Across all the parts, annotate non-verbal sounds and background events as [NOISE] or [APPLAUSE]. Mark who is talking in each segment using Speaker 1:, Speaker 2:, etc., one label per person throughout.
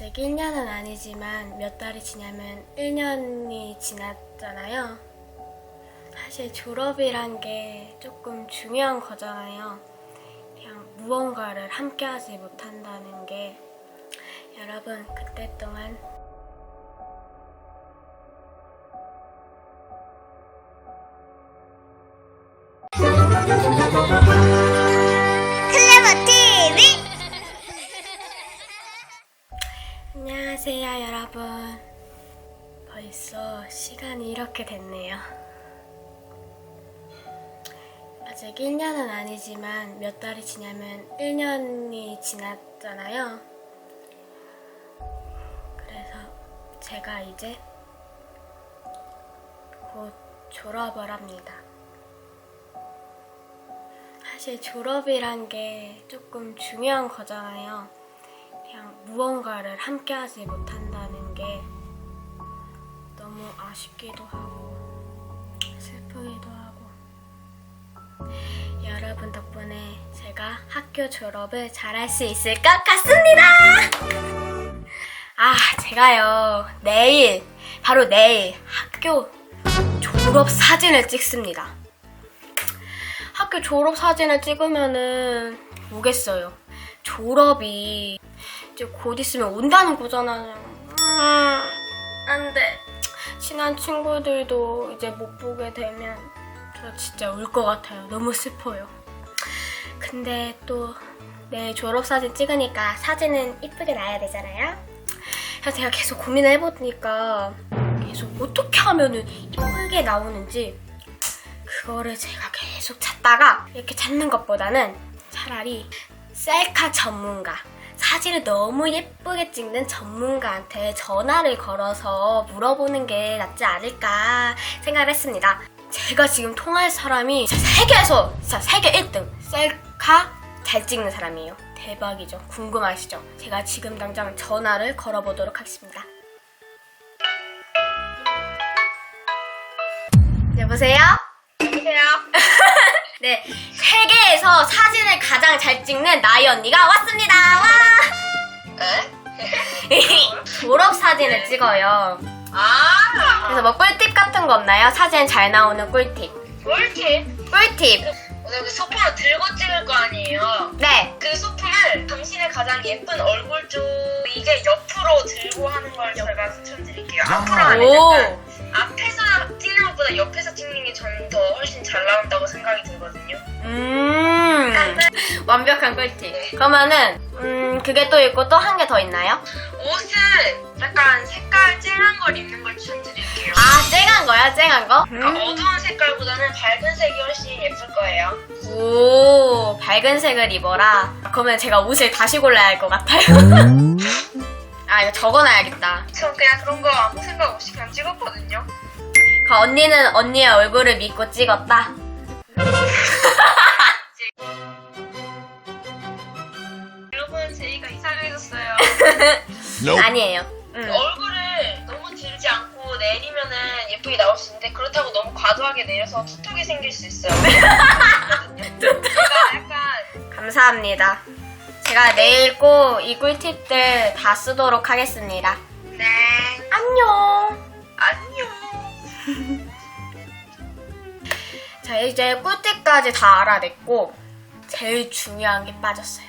Speaker 1: 아직 1년은 아니지만 몇 달이 지나면 1년이 지났잖아요. 사실 졸업이란 게 조금 중요한 거잖아요. 그냥 무언가를 함께 하지 못한다는 게 여러분 그때 동안 여러분 벌써 시간이 이렇게 됐네요. 아직 1년은 아니지만 몇 달이 지나면 1년이 지났잖아요. 그래서 제가 이제 곧 졸업을 합니다. 사실 졸업이란 게 조금 중요한 거잖아요. 그냥 무언가를 함께 하지 못한다는 게 너무 아쉽기도 하고 슬프기도 하고 여러분 덕분에 제가 학교 졸업을 잘할 수 있을 것 같습니다. 아, 제가요, 내일, 바로 내일 학교 졸업 사진을 찍습니다. 학교 졸업 사진을 찍으면은 뭐겠어요. 졸업이 이제 곧 있으면 온다는 거잖아요. 음, 안 돼. 친한 친구들도 이제 못 보게 되면 저 진짜 울 것 같아요. 너무 슬퍼요. 근데 또 내일 졸업사진 찍으니까 사진은 이쁘게 나야 되잖아요. 그래서 제가 계속 고민을 해보니까 계속 어떻게 하면은 이쁘게 나오는지 그거를 제가 계속 찾다가 이렇게 찾는 것보다는 차라리 셀카 전문가 사진을 너무 예쁘게 찍는 전문가한테 전화를 걸어서 물어보는 게 낫지 않을까 생각을 했습니다. 제가 지금 통할 사람이 세계에서 진짜 세계 1등 셀카 잘 찍는 사람이에요. 대박이죠. 궁금하시죠? 제가 지금 당장 전화를 걸어보도록 하겠습니다. 여보세요?
Speaker 2: 여보세요 [LAUGHS]
Speaker 1: 네, 세계에서 사진을 가장 잘 찍는 나이 언니가 왔습니다. 와!
Speaker 2: 에?
Speaker 1: 졸업 사진을 찍어요.
Speaker 2: 아
Speaker 1: 그래서 뭐 꿀팁 같은 거 없나요? 사진 잘 나오는 꿀팁.
Speaker 2: 꿀팁
Speaker 1: 꿀팁.
Speaker 2: 오늘 그 소품을 들고 찍을 거 아니에요
Speaker 1: 네.
Speaker 2: 그 소품을 당신의 가장 예쁜 얼굴 쪽이게 옆으로 들고 하는 걸 제가 추천드릴게요 앞으로
Speaker 1: 오.
Speaker 2: 약간 앞에서 찍는 것보다 옆에서 찍는 게 저는 더 훨씬 잘 나온다고 생각이 들거든요
Speaker 1: 음. 완벽한 꿀팁. 그러면은 음 그게 또 있고 또 한 개 더 있나요?
Speaker 2: 옷은 약간 색깔 쨍한 걸 입는 걸 추천드릴게요
Speaker 1: 아 쨍한 거야? 쨍한 거?
Speaker 2: 그러니까 어두운 색깔보다는 밝은 색이 훨씬 예쁠 거예요
Speaker 1: 오 밝은 색을 입어라. 그러면 제가 옷을 다시 골라야 할 것 같아요. [LAUGHS] 아 이거 적어놔야겠다.
Speaker 2: 전 그냥 그런 거 아무 생각 없이 그냥 찍었거든요
Speaker 1: 그 언니는 언니의 얼굴을 믿고 찍었다.
Speaker 2: 이상해졌어요 [LAUGHS]
Speaker 1: 아니에요. 음.
Speaker 2: 얼굴을 너무 들지 않고 내리면은 예쁘게 나올 수 있는데 그렇다고 너무 과도하게 내려서 투톡이 생길 수 있어요. 제가 [LAUGHS] 약간
Speaker 1: 감사합니다. 제가 내일 꼭 이 꿀팁들 다 쓰도록 하겠습니다.
Speaker 2: 네
Speaker 1: 안녕.
Speaker 2: 안녕. [LAUGHS]
Speaker 1: 자, 이제 꿀팁까지 다 알아냈고, 제일 중요한 게 빠졌어요.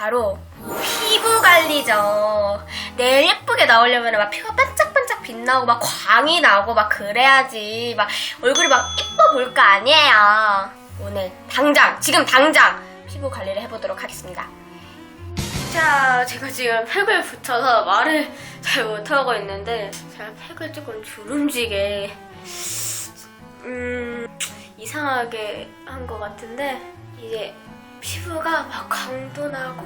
Speaker 1: 바로 피부 관리죠. 내일 예쁘게 나오려면 막 피부가 반짝반짝 빛나고 막 광이 나고 막 그래야지 막 얼굴이 막 예뻐 보일 거 아니에요. 오늘 당장, 지금 당장 피부 관리를 해보도록 하겠습니다. 자, 제가 지금 팩을 붙여서 말을 잘 못하고 있는데 제가 팩을 조금 주름지게 음 이상하게 한 것 같은데 이제 피부가 막 광도 나고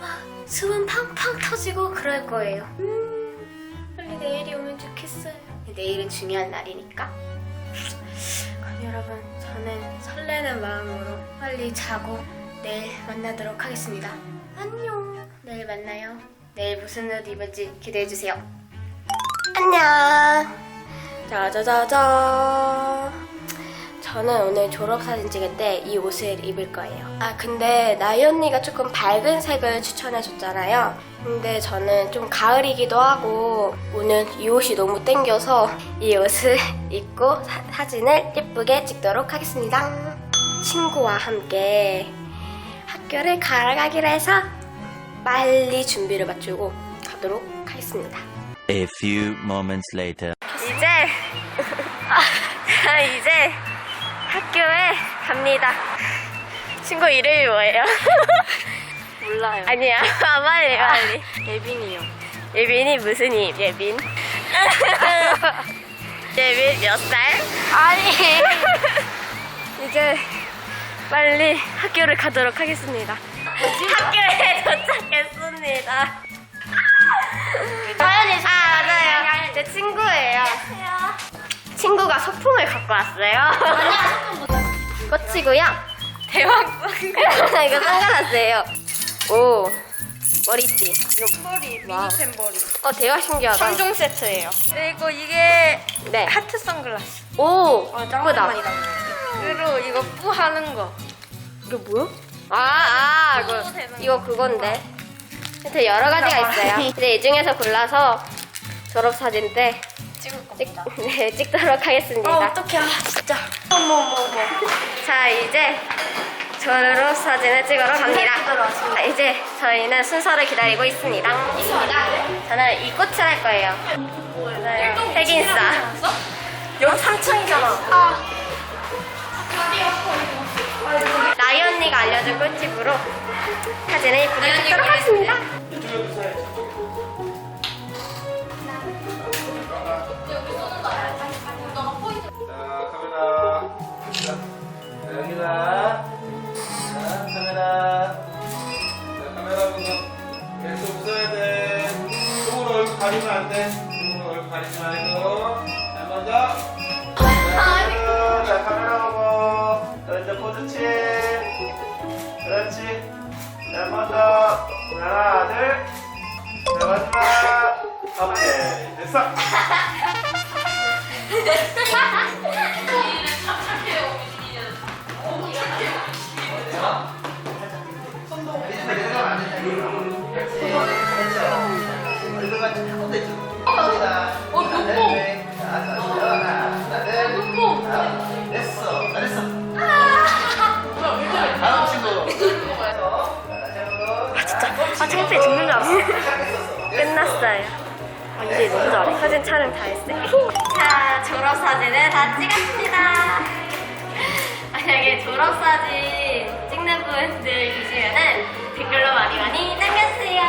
Speaker 1: 막 수분 팡팡 터지고 그럴 거예요. 음 빨리 내일이 오면 좋겠어요. 내일은 중요한 날이니까. 그럼 여러분 저는 설레는 마음으로 빨리 자고 내일 만나도록 하겠습니다. 안녕. 내일 만나요. 내일 무슨 옷 입을지 기대해 주세요. 안녕. 짜자자자. 저는 오늘 졸업사진 찍을 때 이 옷을 입을 거예요. 아, 근데 나이 언니가 조금 밝은 색을 추천해줬잖아요. 근데 저는 좀 가을이기도 하고 오늘 이 옷이 너무 땡겨서 이 옷을 [LAUGHS] 입고 사, 사진을 예쁘게 찍도록 하겠습니다. 친구와 함께 학교를 가러가기로 해서 빨리 준비를 마치고 가도록 하겠습니다.
Speaker 3: A few moments later.
Speaker 1: 이제 자 [LAUGHS] 이제 학교에 갑니다. 친구 이름이 뭐예요? [LAUGHS]
Speaker 4: 몰라요.
Speaker 1: 아니야 [LAUGHS] 빨리 빨리.
Speaker 4: 예빈이요.
Speaker 1: 예빈이 무슨 임? 예빈? [LAUGHS] 예빈 몇 살?
Speaker 4: 아니.
Speaker 1: 이제 빨리 학교를 가도록 하겠습니다. 학교에 도착했습니다. 서연이 아 맞아요. 제 친구예요. 친구가 소품을 갖고 왔어요. [LAUGHS] 꽃이고요. 대왕 [LAUGHS] 이거 선글라스예요. 오 머리띠. 이거
Speaker 4: 머리, 미니템 머리.
Speaker 1: 어 대박 신기하다.
Speaker 4: 3종 세트예요. 그리고 이게
Speaker 1: 네.
Speaker 4: 하트 선글라스.
Speaker 1: 오
Speaker 4: 어,
Speaker 1: 예쁘다.
Speaker 4: 그리고 이거 뿌 하는 거.
Speaker 1: 이게 뭐야? 아, 아, 이거, 이거 그건데. 하여튼 여러 가지가 있어요. [LAUGHS] 이제 이 중에서 골라서 졸업 사진 때
Speaker 4: 찍을
Speaker 1: 찍,
Speaker 4: 겁니다. [LAUGHS]
Speaker 1: 네, 찍도록 하겠습니다.
Speaker 4: 어, 어떡해. 아, 진짜. 어머, 어머, 어머.
Speaker 1: 자, 이제 졸업 사진을 찍으러 갑니다.
Speaker 4: 찍으러 왔습니다.
Speaker 1: 자, 이제 저희는 순서를 기다리고 있습니다. 저는 이 꽃을 할 거예요. 맞아요. 핵인싸.
Speaker 4: 여기 3층이잖아.
Speaker 1: 나이 언니가 알려준 꿀팁으로 사진을 예쁘게 찍도록 하겠습니다.
Speaker 5: 자, 가리면 안 돼. 얼굴 가리지 말고. 자, 먼저. 자, 자, 카메라 보고. 자, 이제 포즈 취. 그렇지. 자, 먼저. 하나, 둘. 자, 마지막. 오케이. 됐어. [LAUGHS] [LAUGHS] [LAUGHS]
Speaker 1: 아, 창피해 죽는 줄. 끝났어요. 아, 이제 너무. 사진 촬영 다 했어요. 자, 졸업사진을 다 찍었습니다. 만약에 졸업사진 찍는 분들 계시면은 댓글로 많이 많이 남겨주세요.